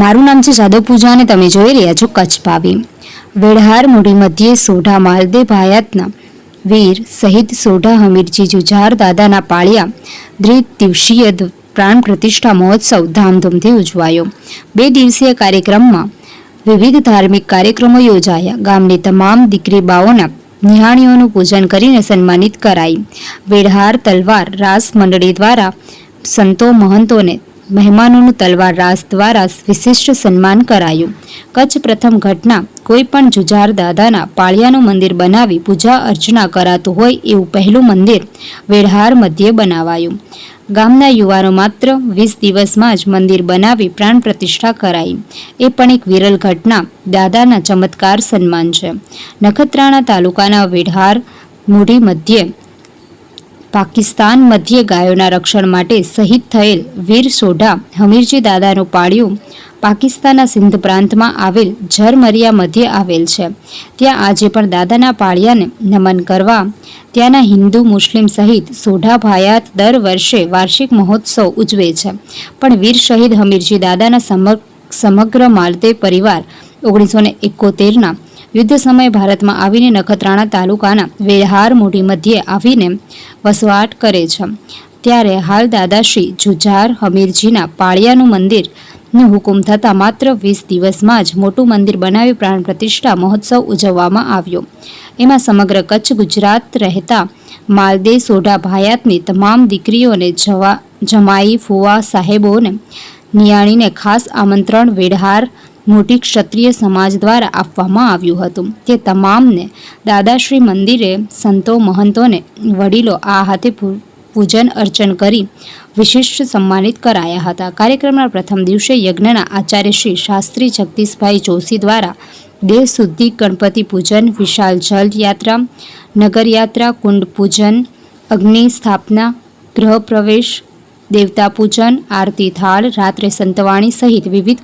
મારું નામ છે જાદવ પૂજા અને તમે જોઈ રહ્યા છો કચ્છ ભાવી. વેડહાર મૂડી મધ્યે સોઢા માલદે ભાયાતના વીર સહિત સોઢા હમીરજી જુજાર દાદાના પાળિયા દ્વિદિવસીય દિવસીય પ્રાણ પ્રતિષ્ઠા મહોત્સવ ધામધૂમથી ઉજવાયો. બે દિવસીય કાર્યક્રમમાં વિવિધ ધાર્મિક કાર્યક્રમો યોજાયા. ગામની તમામ દીકરી બાઓના નિહાણીઓનું પૂજન કરીને સન્માનિત કરાઈ. વેડહાર તલવાર રાસ મંડળી દ્વારા સંતો મહંતોને મહેમાનોનું તલવાર રાસ દ્વારા વિશિષ્ટ સન્માન કરાયું. કચ્છ પ્રથમ ઘટના, કોઈ પણ જુજાર દાદાના પાળિયાનું મંદિર બનાવી પૂજા અર્ચના કરાતું હોય એવું પહેલું મંદિર વેઢાર મધ્યે બનાવાયું. ગામના યુવાનો માત્ર વીસ દિવસમાં જ મંદિર બનાવી પ્રાણ પ્રતિષ્ઠા કરાઈ. એ પણ એક વિરલ ઘટના, દાદાના ચમત્કાર સન્માન છે. નખત્રાણા તાલુકાના વેઢહાર મૂઢી મધ્યે પાકિસ્તાન મધ્યે ગાયોના રક્ષણ માટે શહીદ થયેલ વીર સોઢા હમીરજી દાદાનું પાળિયું પાકિસ્તાનના સિંધ પ્રાંતમાં આવેલ ઝરમરિયા મધ્યે આવેલ છે. ત્યાં આજે પણ દાદાના પાળિયાને નમન કરવા ત્યાંના હિન્દુ મુસ્લિમ સહિત સોઢા ભાયાત દર વર્ષે વાર્ષિક મહોત્સવ ઉજવે છે. પણ વીર શહીદ હમીરજી દાદાના સમગ, સમગ્ર માલદેવ પરિવાર ઓગણીસો ને એકોતેરના યુદ્ધ સમયે ભારતમાં આવીને નખત્રાણા તાલુકાના વેહાર મોઢી મધ્યે આવીને વસવાટ કરે છે. ત્યારે હાલ દાદાશ્રી જુજાર હમીરજીના પાળિયાનું મંદિરનું હુકુમ થતાં માત્ર વીસ દિવસમાં જ મોટું મંદિર બનાવી પ્રાણ પ્રતિષ્ઠા મહોત્સવ ઉજવવામાં આવ્યો. એમાં સમગ્ર કચ્છ ગુજરાત રહેતા માલદે સોઢા ભાયાતની તમામ દીકરીઓને જવા જમાઈ, ફુવા સાહેબોને નિયાણીને ખાસ આમંત્રણ વેઢહાર મોટી ક્ષત્રિય સમાજ દ્વારા આપવામાં આવ્યું હતું તે તમામને દાદાશ્રી મંદિરે સંતો, મહંતોને વડીલો આ હાથે પૂજન અર્ચન કરી વિશિષ્ટ સન્માનિત કરાયા હતા. કાર્યક્રમના પ્રથમ દિવસે યજ્ઞના આચાર્ય શ્રી શાસ્ત્રી જગદીશભાઈ જોશી દ્વારા દેહ શુદ્ધિ, ગણપતિ પૂજન, વિશાલ જલ યાત્રા નગરયાત્રા કુંડ પૂજન, અગ્નિ સ્થાપના ગૃહ પ્રવેશ, દેવતા પૂજન, આરતી થાળ, રાત્રે સંતવાણી સહિત વિવિધ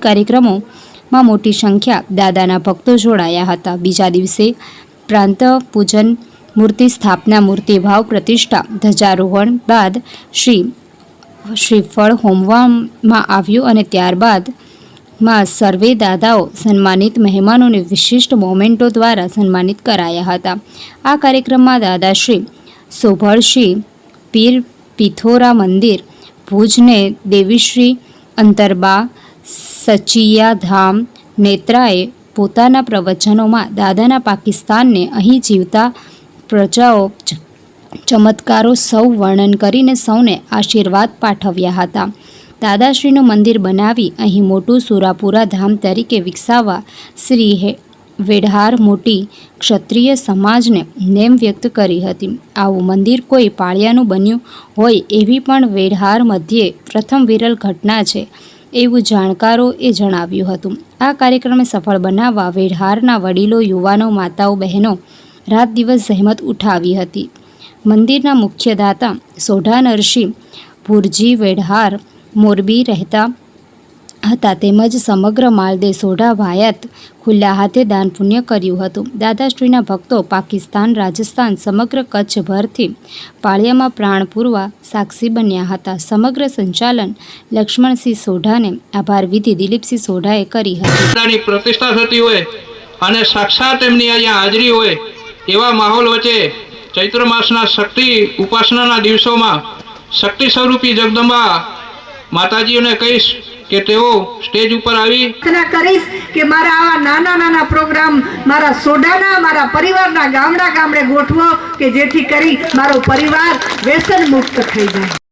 કાર્યક્રમોમાં મોટી સંખ્યા દાદાના ભક્તો જોડાયા હતા. બીજા દિવસે પ્રાંત પૂજન મૂર્તિ સ્થાપના મૂર્તિભાવ પ્રતિષ્ઠા ધ્વજારોહણ બાદ શ્રી શ્રીફળ હોમવામાં આવ્યું અને ત્યારબાદમાં સર્વે દાદાઓ સન્માનિત મહેમાનોને વિશિષ્ટ મોમેન્ટો દ્વારા સન્માનિત કરાયા હતા. આ કાર્યક્રમમાં દાદાશ્રી સોભળશ્રી પીર પિથોરા મંદિર, ભુજને દેવીશ્રી અંતરબા સચિયા ધામ નેત્રાએ પોતાના પ્રવચનોમાં દાદાના પાકિસ્તાનને અહીં જીવતા પ્રજાઓ ચમત્કારો સૌ વર્ણન કરીને સૌને આશીર્વાદ પાઠવ્યા હતા. દાદાશ્રીનું મંદિર બનાવી અહીં મોટું સુરાપુરા ધામ તરીકે વિકસાવવા શ્રી હે વેઢહાર મોટી ક્ષત્રિય સમાજને નેમ વ્યક્ત કરી હતી. આવું મંદિર કોઈ પાળિયાનું બન્યું હોય એવી પણ વેઢાર મધ્યે પ્રથમ વિરલ ઘટના છે. એવું જાણકારોએ જણાવ્યું હતું. આ કાર્યક્રમને સફળ બનાવવા વેઢહારના વડીલો, યુવાનો, માતાઓ, બહેનો રાત દિવસ જહેમત ઉઠાવી હતી. મંદિરના મુખ્ય દાતા સોઢા નરસિંહ ભુરજી વેઢહાર મોરબી રહેતા હતા તેમજ સમગ્ર માલદે સોઢા ભાયાત ખુલ્લા હાથે દાન પુણ્ય કર્યું હતું. દાદાશ્રીના ભક્તો પાકિસ્તાન, રાજસ્થાન સમગ્ર કચ્છભરથી પાળિયામાં પ્રાણ પૂરવા સાક્ષી બન્યા હતા. સમગ્ર સંચાલન લક્ષ્મણસિંહ સોઢાને આભાર વિધિ દિલીપસિંહ સોઢાએ કરી હતી. પ્રતિષ્ઠા થતી હોય અને સાક્ષાત એમની અહીંયા હાજરી હોય એવા માહોલ વચ્ચે ચૈત્ર માસના શક્તિ ઉપાસનાના દિવસોમાં શક્તિ સ્વરૂપી જગદંબા માતાજીઓને કહીશ કે તેઓ સ્ટેજ ઉપર આવી કરીશ કે મારા આવા નાના નાના પ્રોગ્રામ મારા સોડાના, મારા પરિવારના ગામડા ગામડે ગોઠવો કે જેથી કરી મારો પરિવાર વ્યસન મુક્ત થઈ જાય.